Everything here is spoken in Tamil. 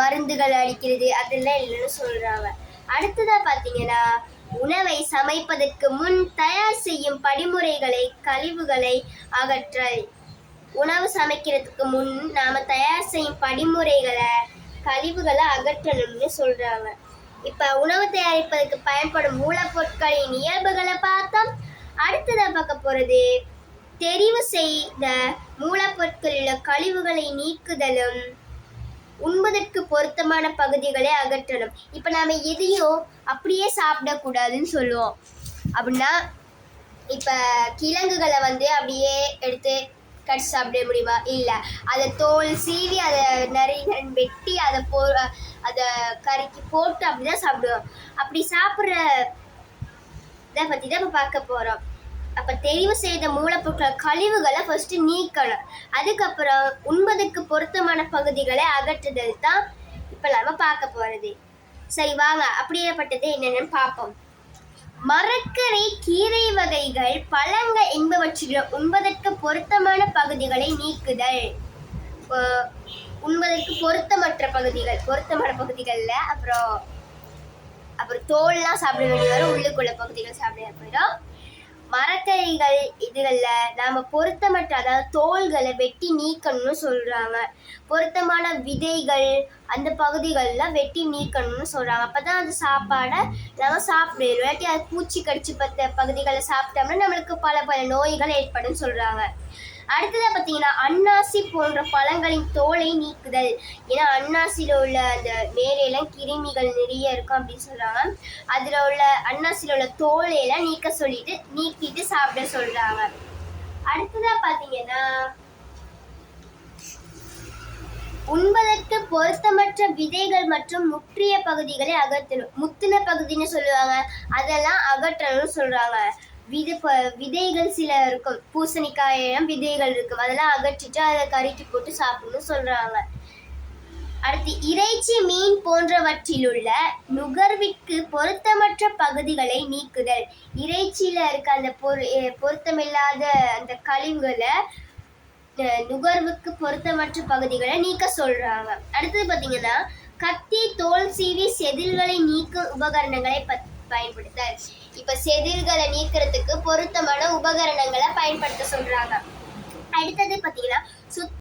மருந்துகள் அடிக்கிறது அதெல்லாம் இல்லைன்னு சொல்றாங்க. அடுத்ததா பார்த்தீங்கன்னா உணவை சமைப்பதற்கு முன் தயார் செய்யும் படிமுறைகளை கழிவுகளை அகற்றல். உணவு சமைக்கிறதுக்கு முன் நாம தயார் செய்யும் படிமுறைகளை கழிவுகளை அகற்றணும்னு சொல்றாங்க. இப்ப உணவு தயாரிப்பதற்கு பயன்படும் மூலப்பொருட்களின் இயல்புகளை பார்த்தோம். அடுத்ததாக பார்க்க போறது தெரிவு செய்த மூலப்பொருட்களில் உள்ள கழிவுகளை நீக்குதலும் உண்பதற்கு பொருத்தமான பகுதிகளை அகற்றணும். இப்போ நாம் எதையும் அப்படியே சாப்பிடக்கூடாதுன்னு சொல்லுவோம். அப்படின்னா இப்போ கிழங்குகளை வந்து அப்படியே எடுத்து கட் சாப்பிட முடியுமா? இல்லை. அதை தோல் சீவி அதை நிறைய வெட்டி அதை போ அதை கறிக்கு போட்டு அப்படி தான் சாப்பிடுவோம். அப்படி சாப்பிட்ற இதை பற்றி தான் இப்போ பார்க்க போகிறோம் அப்போ தெரிவு செய்த மூலப்பொருட்கள் கழிவுகளை ஃபஸ்ட்டு நீக்கணும். அதுக்கப்புறம் உண்பதுக்கு பொருத்தமான பகுதிகளை அகற்றுதல் தான் இப்போ நம்ம பார்க்க போகிறது சரி வாங்க. அப்படியேப்பட்டது என்னென்னு பார்ப்போம். மரக்கரை கீரை வகைகள் பழங்கள் என்பவற்றிலும் உண்பதற்கு பொருத்தமான பகுதிகளை நீக்குதல். உண்பதற்கு பொருத்தமற்ற பகுதிகள் பொருத்தமான பகுதிகளில் அப்புறம் அப்புறம் தோல்லாம் சாப்பிட வேண்டிய வரும் உள்ளுக்குள்ள பகுதிகள் சாப்பிட போயிடும் மரக்கறிகள் இதுகளில் நாம் பொருத்தமற்ற அதாவது தோள்களை வெட்டி நீக்கணும்னு சொல்கிறாங்க பொருத்தமான விதைகள் அந்த பகுதிகளெலாம் வெட்டி நீக்கணும்னு சொல்கிறாங்க அப்போ தான் அந்த சாப்பாடை நம்ம சாப்பிடுவோம் இல்லாட்டி அது பூச்சி கடிச்சு பத்த பகுதிகளை சாப்பிட்டோம்னா நம்மளுக்கு பல பல நோய்கள் ஏற்படும் சொல்கிறாங்க அடுத்ததாக பார்த்தீங்கன்னா அன்னாசி போன்ற பழங்களின் தோலை நீக்குதல். ஏன்னா அன்னாசியில் உள்ள அந்த மேலையெல்லாம் கிருமிகள் நிறைய இருக்கும் அப்படின்னு சொல்கிறாங்க அதில் உள்ள அன்னாசியில் உள்ள தோலையெல்லாம் நீக்க சொல்லிட்டு நீக்கிட்டு சாப்பிட சொல்கிறாங்க அடுத்ததாக பார்த்தீங்கன்னா உண்பதற்கு பொருத்தமற்ற விதைகள் மற்றும் முற்றிய பகுதிகளை அகற்றணும். முத்தின பகுதின்னு சொல்லுவாங்க. அதெல்லாம் அகற்றணும்னு சொல்கிறாங்க விதை விதைகள் சில இருக்கும். பூசணிக்காயெல்லாம் விதைகள் இருக்கும். அதெல்லாம் அகற்றிட்டு அதை கருக்கி போட்டு சாப்பிடணும்னு சொல்றாங்க. அடுத்து இறைச்சி மீன் போன்றவற்றிலுள்ள நுகர்விற்கு பொருத்தமற்ற பகுதிகளை நீக்குதல். இறைச்சியில இருக்க அந்த பொரு பொருத்தமில்லாத அந்த கழிவுகளை நுகர்வுக்கு பொருத்தமற்ற பகுதிகளை நீக்க சொல்றாங்க. அடுத்தது பார்த்தீங்கன்னா கத்தி தோல் சீவி செதில்களை நீக்கும் உபகரணங்களை பற்றி பயன்படுத்த இப்ப செதில்களை நீக்கிறதுக்கு பொருத்தமான உபகரணங்களை பயன்படுத்த சொல்றாங்க. அடுத்தது பார்த்தீங்கன்னா சுத்